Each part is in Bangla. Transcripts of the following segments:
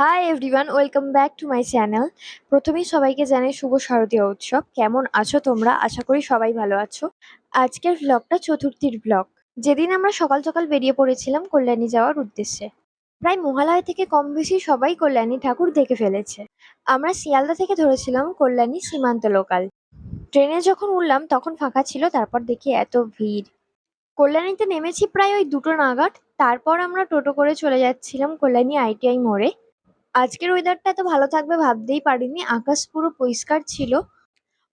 Hi everyone welcome back to my channel প্রথমেই সবাইকে জানাই শুভ শারদীয় উৎসব। কেমন আছো তোমরা? আশা করি সবাই ভালো আছো। আজকের ভ্লগটা চতুর্থীর ব্লগ যেদিন আমরা সকাল সকাল বেরিয়ে পড়েছিলাম কল্যাণী যাওয়ার উদ্দেশ্যে। প্রায় মহালয় থেকে কম বেশি সবাই কল্যাণী ঠাকুর দেখে ফেলেছে। আমরা শিয়ালদা থেকে ধরেছিলাম কল্যাণী সীমান্ত লোকাল ট্রেনে যখন উঠলাম, তখন ফাঁকা ছিল, তারপর দেখি এত ভিড়। কল্যাণীতে নেমেছি প্রায় ওই দুটো নাগাদ। তারপর আমরা টোটো করে চলে যাচ্ছিলাম কল্যাণী আইটিআই মোড়ে। আজকের ওয়েদারটা এত ভালো থাকবে ভাবতেই পারিনি। আকাশ পুরো পরিষ্কার ছিল।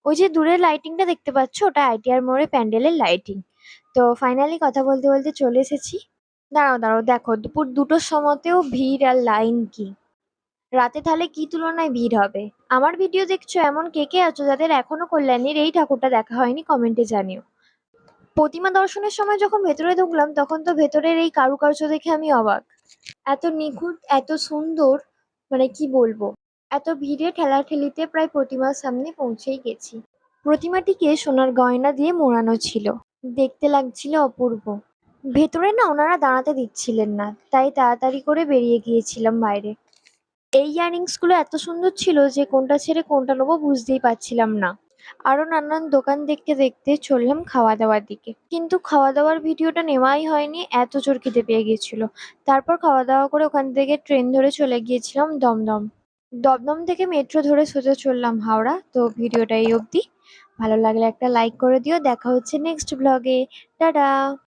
ওই যে দূরের লাইটিংটা দেখতে পাচ্ছ? ওটা আইটিআর মোড়ে প্যান্ডেলের লাইটিং তো ফাইনালি কথা বলতে বলতে চলে এসেছি। দাঁড়াও দাঁড়াও, দেখো, দুপুর দুটোর সময়তেও ভিড় আর লাইন কি? রাতে তাহলে কি তুলনায় ভিড় হবে? আমার ভিডিও দেখছ এমন কে কে আছো যাদের এখনও কল্যাণীর এই ঠাকুরটা দেখা হয়নি কমেন্টে জানিও। প্রতিমা দর্শনের সময় যখন ভেতরে ঢুকলাম, তখন তো ভেতরের এই কারুকার্য দেখে আমি অবাক। এত নিখুঁত, এত সুন্দর মানে কি বলব? এত ভিড়ে ঠেলাঠেলিতে প্রায় প্রতিমার সামনে পৌঁছেই গেছি। প্রতিমাটিকে সোনার গয়না দিয়ে মোড়ানো ছিল। দেখতে লাগছিল অপূর্ব। ভেতরে না ওনারা দাঁড়াতে দিচ্ছিলেন না, তাই তাড়াতাড়ি করে বেরিয়ে গিয়েছিলাম বাইরে। এই ইয়ারিংসগুলো এত সুন্দর ছিল যে কোনটা ছেড়ে কোনটা নেব বুঝতেই পারছিলাম না। আরও নানান দোকান দেখতে দেখতে চললাম খাওয়া দাওয়ার দিকে। কিন্তু খাওয়া দাওয়ার ভিডিওটা নেওয়াই হয়নি, এত জোর খিদে পেয়ে গিয়েছিল। তারপর খাওয়া দাওয়া করে ওখান থেকে ট্রেন ধরে চলে গিয়েছিলাম দমদম। দমদম থেকে মেট্রো ধরে সোজা চললাম হাওড়া। তো ভিডিওটা এই অবধি। ভালো লাগলে একটা লাইক করে দিও। দেখা হচ্ছে নেক্সট ব্লগে টাটা!